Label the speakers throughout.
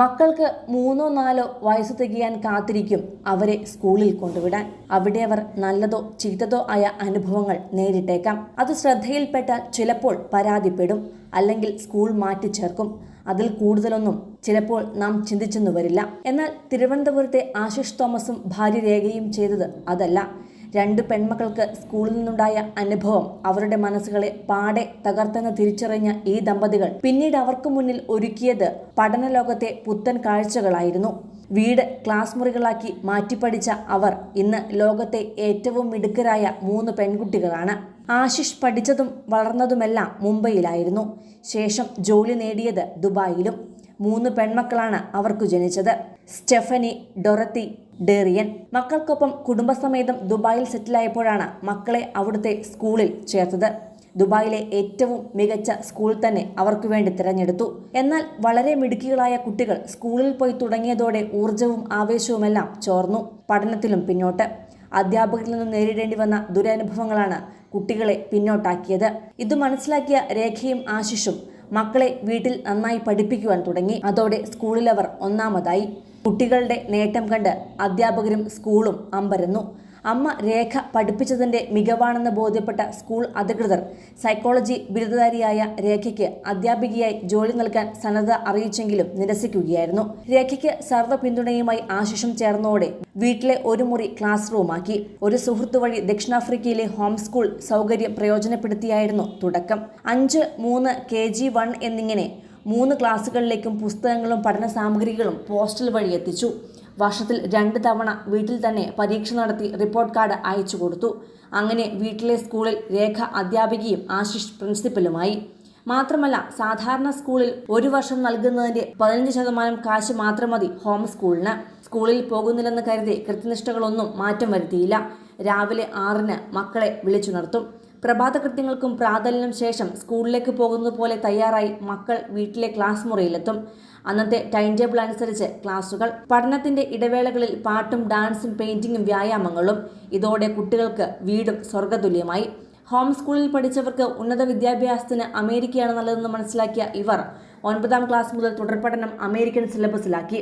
Speaker 1: മക്കൾക്ക് മൂന്നോ നാലോ വയസ്സ് തികയാൻ കാത്തിരിക്കും അവരെ സ്കൂളിൽ കൊണ്ടുവിടാൻ. അവിടെ അവർ നല്ലതോ ചീത്തതോ ആയ അനുഭവങ്ങൾ നേരിട്ടേക്കാം. അത് ശ്രദ്ധയിൽപ്പെട്ട ചിലപ്പോൾ പരാതിപ്പെടും അല്ലെങ്കിൽ സ്കൂൾ മാറ്റി ചേർക്കും അതിൽ കൂടുതലൊന്നും ചിലപ്പോൾ നാം ചിന്തിച്ചെന്നു വരില്ല എന്നാൽ തിരുവനന്തപുരത്തെ ആശിഷ് തോമസും ഭാര്യ രേഖയും ചെയ്തത് അതല്ല. രണ്ട് പെൺമക്കൾക്ക് സ്കൂളിൽ നിന്നുണ്ടായ അനുഭവം അവരുടെ മനസ്സുകളെ പാടെ തകർത്തെന്ന് തിരിച്ചറിഞ്ഞ ഈ ദമ്പതികൾ പിന്നീട് അവർക്ക് മുന്നിൽ ഒരുക്കിയത് പഠനലോകത്തെ പുത്തൻ കാഴ്ചകളായിരുന്നു. വീട് ക്ലാസ് മുറികളാക്കി മാറ്റിപ്പടിച്ച അവർ ഇന്ന് ലോകത്തെ ഏറ്റവും മിടുക്കരായ മൂന്ന് പെൺകുട്ടികളാണ്. ആശിഷ് പഠിച്ചതും വളർന്നതുമെല്ലാം മുംബൈയിലായിരുന്നു. ശേഷം ജോലി നേടിയത് ദുബായിലും. മൂന്ന് പെൺമക്കളാണ് അവർക്കു ജനിച്ചത്. സ്റ്റെഫനി ഡൊറത്തി ഡേറിയൻ. മക്കൾക്കൊപ്പം കുടുംബസമേതം ദുബായിൽ സെറ്റിലായപ്പോഴാണ് മക്കളെ അവിടുത്തെ സ്കൂളിൽ ചേർത്തത്. ദുബായിലെ ഏറ്റവും മികച്ച സ്കൂൾ തന്നെ അവർക്കു വേണ്ടി തിരഞ്ഞെടുത്തു. എന്നാൽ വളരെ മിടുക്കികളായ കുട്ടികൾ സ്കൂളിൽ പോയി തുടങ്ങിയതോടെ ഊർജവും ആവേശവുമെല്ലാം ചോർന്നു. പഠനത്തിലും പിന്നോട്ട്. അധ്യാപകരിൽ നിന്നും നേരിടേണ്ടി വന്ന ദുരനുഭവങ്ങളാണ് കുട്ടികളെ പിന്നോട്ടാക്കിയത്. ഇത് മനസ്സിലാക്കിയ രേഖയും ആശിഷും മക്കളെ വീട്ടിൽ നന്നായി പഠിപ്പിക്കുവാൻ തുടങ്ങി. അതോടെ സ്കൂളിലവർ ഒന്നാമതായി. കുട്ടികളുടെ നേട്ടം കണ്ട് അധ്യാപകരും സ്കൂളും അമ്പരന്നു. അമ്മ രേഖ പഠിപ്പിച്ചതിന്റെ മികവാണെന്ന് ബോധ്യപ്പെട്ട സ്കൂൾ അധികൃതർ സൈക്കോളജി ബിരുദധാരിയായ രേഖയ്ക്ക് അധ്യാപികയായി ജോലി നൽകാൻ സന്നദ്ധ അറിയിച്ചെങ്കിലും നിരസിക്കുകയായിരുന്നു. രേഖയ്ക്ക് സർവ പിന്തുണയുമായി ആശിഷം ചേർന്നോടെ വീട്ടിലെ ഒരു മുറി ക്ലാസ് റൂമാക്കി ഒരു സുഹൃത്തു വഴി ദക്ഷിണാഫ്രിക്കയിലെ ഹോം സ്കൂൾ സൗകര്യം പ്രയോജനപ്പെടുത്തിയായിരുന്നു തുടക്കം. അഞ്ച് മൂന്ന് കെ ജി വൺ എന്നിങ്ങനെ മൂന്ന് ക്ലാസ്സുകളിലേക്കും പുസ്തകങ്ങളും പഠന സാമഗ്രികളും പോസ്റ്റൽ വഴി എത്തിച്ചു. വർഷത്തിൽ രണ്ട് തവണ വീട്ടിൽ തന്നെ പരീക്ഷ നടത്തി റിപ്പോർട്ട് കാർഡ് അയച്ചു കൊടുത്തു. അങ്ങനെ വീട്ടിലെ സ്കൂളിൽ രേഖ അധ്യാപികയും ആശിഷ് പ്രിൻസിപ്പലുമായി. മാത്രമല്ല സാധാരണ സ്കൂളിൽ ഒരു വർഷം നൽകുന്നതിന്റെ പതിനഞ്ച് ശതമാനം കാശ് മാത്രം മതി ഹോം സ്കൂളിന്. സ്കൂളിൽ പോകുന്നില്ലെന്ന് കരുതി കൃത്യനിഷ്ഠകളൊന്നും മാറ്റം വരുത്തിയില്ല. രാവിലെ ആറിന് മക്കളെ വിളിച്ചു നിർത്തും പ്രഭാത കൃത്യങ്ങൾക്കും പ്രാതലിനും ശേഷം സ്കൂളിലേക്ക് പോകുന്നത് പോലെ തയ്യാറായി മക്കൾ വീട്ടിലെ ക്ലാസ് മുറിയിലെത്തും. അന്നത്തെ ടൈം ടേബിൾ അനുസരിച്ച് ക്ലാസുകൾ പഠനത്തിന്റെ ഇടവേളകളിൽ പാട്ടും ഡാൻസും പെയിന്റിങ്ങും വ്യായാമങ്ങളും. ഇതോടെ കുട്ടികൾക്ക് വീടും സ്വർഗതുല്യമായി ഹോം സ്കൂളിൽ പഠിച്ചവർക്ക് ഉന്നത വിദ്യാഭ്യാസത്തിന് അമേരിക്കയാണ് നല്ലതെന്ന് മനസ്സിലാക്കിയ ഇവർ ഒൻപതാം ക്ലാസ് മുതൽ തുടർപഠനം അമേരിക്കൻ സിലബസിലാക്കി.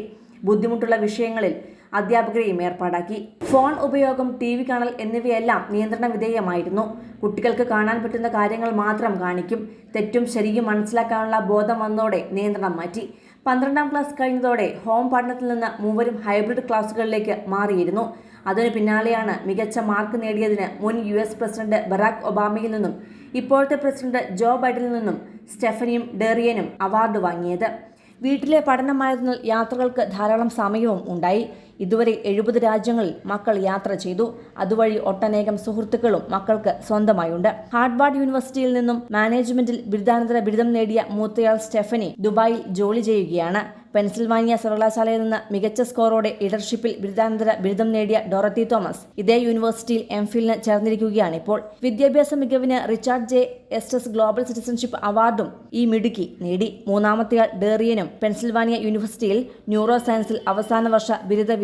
Speaker 1: ബുദ്ധിമുട്ടുള്ള വിഷയങ്ങളിൽ അധ്യാപകരെയും ഏർപ്പാടാക്കി. ഫോൺ ഉപയോഗം ടി വി കാണൽ എന്നിവയെല്ലാം നിയന്ത്രണ വിധേയമായിരുന്നു. കുട്ടികൾക്ക് കാണാൻ പറ്റുന്ന കാര്യങ്ങൾ മാത്രം കാണിക്കും. തെറ്റും ശരിയും മനസ്സിലാക്കാനുള്ള ബോധം വന്നതോടെ നിയന്ത്രണം മാറ്റി. പന്ത്രണ്ടാം ക്ലാസ് കഴിഞ്ഞതോടെ ഹോം പഠനത്തിൽ നിന്ന് മൂവരും ഹൈബ്രിഡ് ക്ലാസുകളിലേക്ക് മാറിയിരുന്നു. അതിനു പിന്നാലെയാണ് മികച്ച മാർക്ക് നേടിയതിന് മുൻ യു എസ് പ്രസിഡന്റ് ബറാക് ഒബാമയിൽ നിന്നും ഇപ്പോഴത്തെ പ്രസിഡന്റ് ജോ ബൈഡനിൽ നിന്നും സ്റ്റെഫനിയും ഡെറിയനും അവാർഡ് വാങ്ങിയത്. വീട്ടിലെ പഠനമായതിനാൽ യാത്രകൾക്ക് ധാരാളം സമയവും ഉണ്ടായി. ഇതുവരെ എഴുപത് രാജ്യങ്ങളിൽ മക്കൾ യാത്ര ചെയ്തു. അതുവഴി ഒട്ടനേകം സുഹൃത്തുക്കളും മക്കൾക്ക് സ്വന്തമായുണ്ട്. ഹാർഡ്വാർഡ് യൂണിവേഴ്സിറ്റിയിൽ നിന്നും മാനേജ്മെന്റിൽ ബിരുദാനന്തര ബിരുദം നേടിയ മൂത്തയാൾ സ്റ്റെഫനി ദുബായിൽ ജോലി ചെയ്യുകയാണ്. പെൻസിൽവാനിയ സർവകലാശാലയിൽ നിന്ന് മികച്ച സ്കോറോടെ ലീഡർഷിപ്പിൽ ബിരുദാനന്തര ബിരുദം നേടിയ ഡോറത്തി തോമസ് ഇതേ യൂണിവേഴ്സിറ്റിയിൽ എം ഫിലിന് ചേർന്നിരിക്കുകയാണ് ഇപ്പോൾ. വിദ്യാഭ്യാസ മികവിന് Richard J. Estes global citizenship അവാർഡും ഈ മിടുക്കി നേടി. മൂന്നാമത്തെയാൾ ഡേറിയനും പെൻസിൽവാനിയ യൂണിവേഴ്സിറ്റിയിൽ ന്യൂറോ സയൻസിൽ അവസാന വർഷ ബിരുദ